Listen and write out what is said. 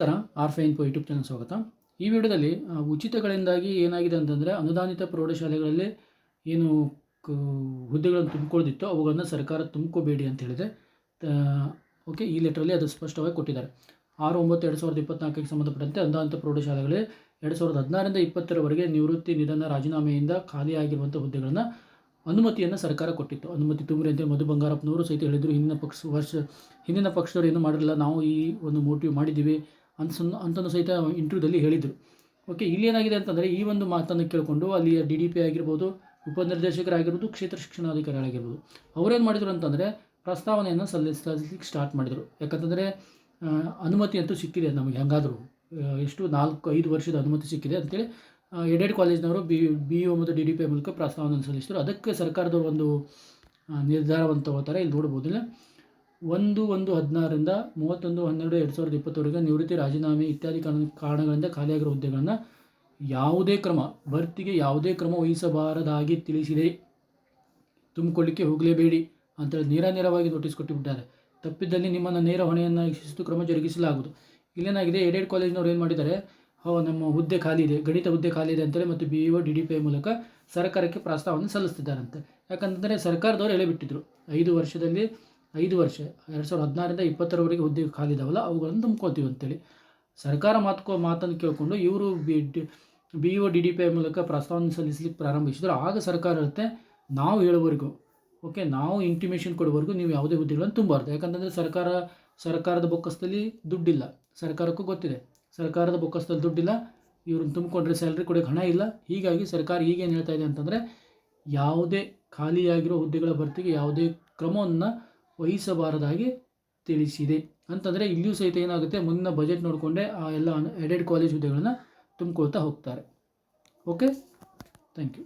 ನಮಸ್ಕಾರ ಆರ್ ಫೈನ್ ಕೋ ಯೂಟ್ಯೂಬ್ ಚಾನಲ್ ಸ್ವಾಗತ. ಈ ವಿಡಿಯೋದಲ್ಲಿ ಉಚಿತಗಳಿಂದಾಗಿ ಏನಾಗಿದೆ ಅಂತಂದರೆ, ಅನುದಾನಿತ ಪ್ರೌಢಶಾಲೆಗಳಲ್ಲಿ ಏನು ಹುದ್ದೆಗಳನ್ನು ತುಂಬಿಕೊಳ್ಳದಿತ್ತು, ಅವುಗಳನ್ನು ಸರ್ಕಾರ ತುಂಬ್ಕೋಬೇಡಿ ಅಂತ ಹೇಳಿದೆ. ಓಕೆ ಈ ಲೆಟ್ರಲ್ಲಿ ಅದು ಸ್ಪಷ್ಟವಾಗಿ ಕೊಟ್ಟಿದ್ದಾರೆ. ಆರು, ಒಂಬತ್ತು, ಎರಡು ಸಾವಿರದ ಇಪ್ಪತ್ನಾಲ್ಕಕ್ಕೆ ಸಂಬಂಧಪಟ್ಟಂತೆ ಅನುದಾನಿತ ಪ್ರೌಢಶಾಲೆಗಳಲ್ಲಿ ಎರಡು ಸಾವಿರದ ಹದಿನಾರರಿಂದ ಇಪ್ಪತ್ತರವರೆಗೆ ನಿವೃತ್ತಿ ನಿಧನ ರಾಜೀನಾಮೆಯಿಂದ ಖಾಲಿಯಾಗಿರುವಂಥ ಹುದ್ದೆಗಳನ್ನು ಅನುಮತಿಯನ್ನು ಸರ್ಕಾರ ಕೊಟ್ಟಿತ್ತು. ಅನುಮತಿ ತುಂಬ್ರಿ ಅಂತೇಳಿ ಮಧು ಬಂಗಾರಪ್ಪನವರು ಸಹಿತ ಹೇಳಿದರು, ಹಿಂದಿನ ಪಕ್ಷ, ವರ್ಷ, ಹಿಂದಿನ ಪಕ್ಷದವ್ರು ಏನು ಮಾಡಿರಲಿಲ್ಲ, ನಾವು ಈ ಒಂದು ಮೋಟಿವ್ ಮಾಡಿದ್ದೀವಿ ಅಂತ ಅಂತನೂ ಸಹಿತ ಇಂಟರ್ವ್ಯೂದಲ್ಲಿ ಹೇಳಿದರು. ಓಕೆ ಇಲ್ಲಿ ಏನಾಗಿದೆ ಅಂತಂದರೆ, ಈ ಒಂದು ಮಾತನ್ನು ಕೇಳಿಕೊಂಡು ಅಲ್ಲಿಯ ಡಿ ಡಿ ಪಿ ಆಗಿರ್ಬೋದು, ಉಪನಿರ್ದೇಶಕರಾಗಿರ್ಬೋದು, ಕ್ಷೇತ್ರ ಶಿಕ್ಷಣಾಧಿಕಾರಿಗಳಾಗಿರ್ಬೋದು, ಅವರೇನು ಮಾಡಿದರು ಅಂತಂದರೆ, ಪ್ರಸ್ತಾವನೆಯನ್ನು ಸಲ್ಲಿಸಲಿಕ್ಕೆ ಸ್ಟಾರ್ಟ್ ಮಾಡಿದರು. ಯಾಕಂತಂದರೆ ಅನುಮತಿ ಅಂತೂ ಸಿಕ್ಕಿದೆ ನಮಗೆ ಹೆಂಗಾದರೂ. ಎಷ್ಟು ನಾಲ್ಕು, ಐದು ವರ್ಷದ ಅನುಮತಿ ಸಿಕ್ಕಿದೆ ಅಂತೇಳಿ ಎಡೆಡ್ ಕಾಲೇಜ್ನವರು ಬಿ ಬಿ ಒ ಮತ್ತು ಡಿ ಡಿ ಪಿ ಮೂಲಕ ಪ್ರಸ್ತಾವನೆಯನ್ನು ಸಲ್ಲಿಸಿದರು. ಅದಕ್ಕೆ ಸರ್ಕಾರದ ಒಂದು ನಿರ್ಧಾರವನ್ನು ತಗೋತಾರೆ. ಇಲ್ಲಿ ನೋಡ್ಬೋದು ಇಲ್ಲ ಒಂದು ಒಂದು ಹದಿನಾರರಿಂದ ಮೂವತ್ತೊಂದು ಹನ್ನೆರಡು ಎರಡು ಸಾವಿರದ ಇಪ್ಪತ್ತವರೆಗೆ ನಿವೃತ್ತಿ ರಾಜೀನಾಮೆ ಇತ್ಯಾದಿ ಕಾರಣ ಕಾರಣಗಳಿಂದ ಖಾಲಿಯಾಗಿರುವ ಹುದ್ದೆಗಳನ್ನು ಯಾವುದೇ ಕ್ರಮ, ಭರ್ತಿಗೆ ಯಾವುದೇ ಕ್ರಮ ವಹಿಸಬಾರದಾಗಿ ತಿಳಿಸಿದೆ. ತುಂಬಿಕೊಳ್ಳಿಕ್ಕೆ ಹೋಗಲೇಬೇಡಿ ಅಂತೇಳಿ ನೇರ ನೇರವಾಗಿ ನೋಟಿಸ್ ಕೊಟ್ಟುಬಿಟ್ಟಾರೆ. ತಪ್ಪಿದ್ದಲ್ಲಿ ನಿಮ್ಮನ್ನು ನೇರ ಹೊಣೆಯನ್ನು ಶಿಸ್ತು ಕ್ರಮ ಜರುಗಿಸಲಾಗುವುದು. ಇಲ್ಲೇನಾಗಿದೆ, ಎಡೆಡ್ ಕಾಲೇಜ್ನವ್ರು ಏನು ಮಾಡಿದ್ದಾರೆ? ಹೋ, ನಮ್ಮ ಹುದ್ದೆ ಖಾಲಿ ಇದೆ, ಗಣಿತ ಹುದ್ದೆ ಖಾಲಿ ಇದೆ ಅಂತೇಳಿ ಮತ್ತು B E D D P ಮೂಲಕ ಸರ್ಕಾರಕ್ಕೆ ಪ್ರಸ್ತಾವನೆ ಸಲ್ಲಿಸ್ತಿದ್ದಾರಂತೆ. ಯಾಕಂತಂದರೆ ಸರ್ಕಾರದವರು ಹೇಳಿಬಿಟ್ಟಿದ್ರು ಐದು ವರ್ಷದಲ್ಲಿ ಐದು ವರ್ಷ, ಎರಡು ಸಾವಿರದ ಹದಿನಾರರಿಂದ ಇಪ್ಪತ್ತರವರೆಗೆ ಹುದ್ದೆ ಖಾಲಿ ಇದಾವಲ್ಲ ಅವುಗಳನ್ನು ತುಂಬ್ಕೊಳ್ತೀವಿ ಅಂತೇಳಿ. ಸರ್ಕಾರ ಮಾತುಕೋ ಮಾತನ್ನು ಕೇಳಿಕೊಂಡು ಇವರು B, D, B O, D D P I ಮೂಲಕ ಪ್ರಸ್ತಾವನೆ ಸಲ್ಲಿಸಲಿಕ್ಕೆ ಪ್ರಾರಂಭಿಸಿದ್ರು. ಆಗ ಸರ್ಕಾರ ಇರುತ್ತೆ, ನಾವು ಹೇಳುವವರೆಗೂ ಓಕೆ ನಾವು ಇಂಟಿಮೇಷನ್ ಕೊಡುವವರೆಗೂ ನೀವು ಯಾವುದೇ ಹುದ್ದೆಗಳನ್ನು ತುಂಬಾರ್ದು ಯಾಕಂತಂದರೆ ಸರ್ಕಾರ, ಸರ್ಕಾರದ ಬೊಕ್ಕಸದಲ್ಲಿ ದುಡ್ಡಿಲ್ಲ. ಸರ್ಕಾರಕ್ಕೂ ಗೊತ್ತಿದೆ. ಸರ್ಕಾರದ ಬೊಕ್ಕಸದಲ್ಲಿ ದುಡ್ಡಿಲ್ಲ. ಇವ್ರನ್ನ ತುಂಬಿಕೊಂಡ್ರೆ ಸ್ಯಾಲ್ರಿ ಕೊಡೋಕೆ ಹಣ ಇಲ್ಲ. ಹೀಗಾಗಿ ಸರ್ಕಾರ ಈಗೇನು ಹೇಳ್ತಾ ಇದೆ ಅಂತಂದರೆ, ಯಾವುದೇ ಖಾಲಿಯಾಗಿರೋ ಹುದ್ದೆಗಳ ಭರ್ತಿಗೆ ಯಾವುದೇ ಕ್ರಮವನ್ನು ವಹಿಸಬಾರದಾಗಿ ತಿಳಿಸಿದೆ. ಅಂತಂದರೆ ಇಲ್ಲಿಯೂ ಸಹಿತ ಏನಾಗುತ್ತೆ, ಮುಂದಿನ ಬಜೆಟ್ ನೋಡಿಕೊಂಡೆ ಆ ಎಲ್ಲ ಎಡೆಡ್ ಕಾಲೇಜ್ ಹುದ್ದೆಗಳನ್ನು ತುಂಬಿಕೊಳ್ತಾ ಹೋಗ್ತಾರೆ. Okay thank you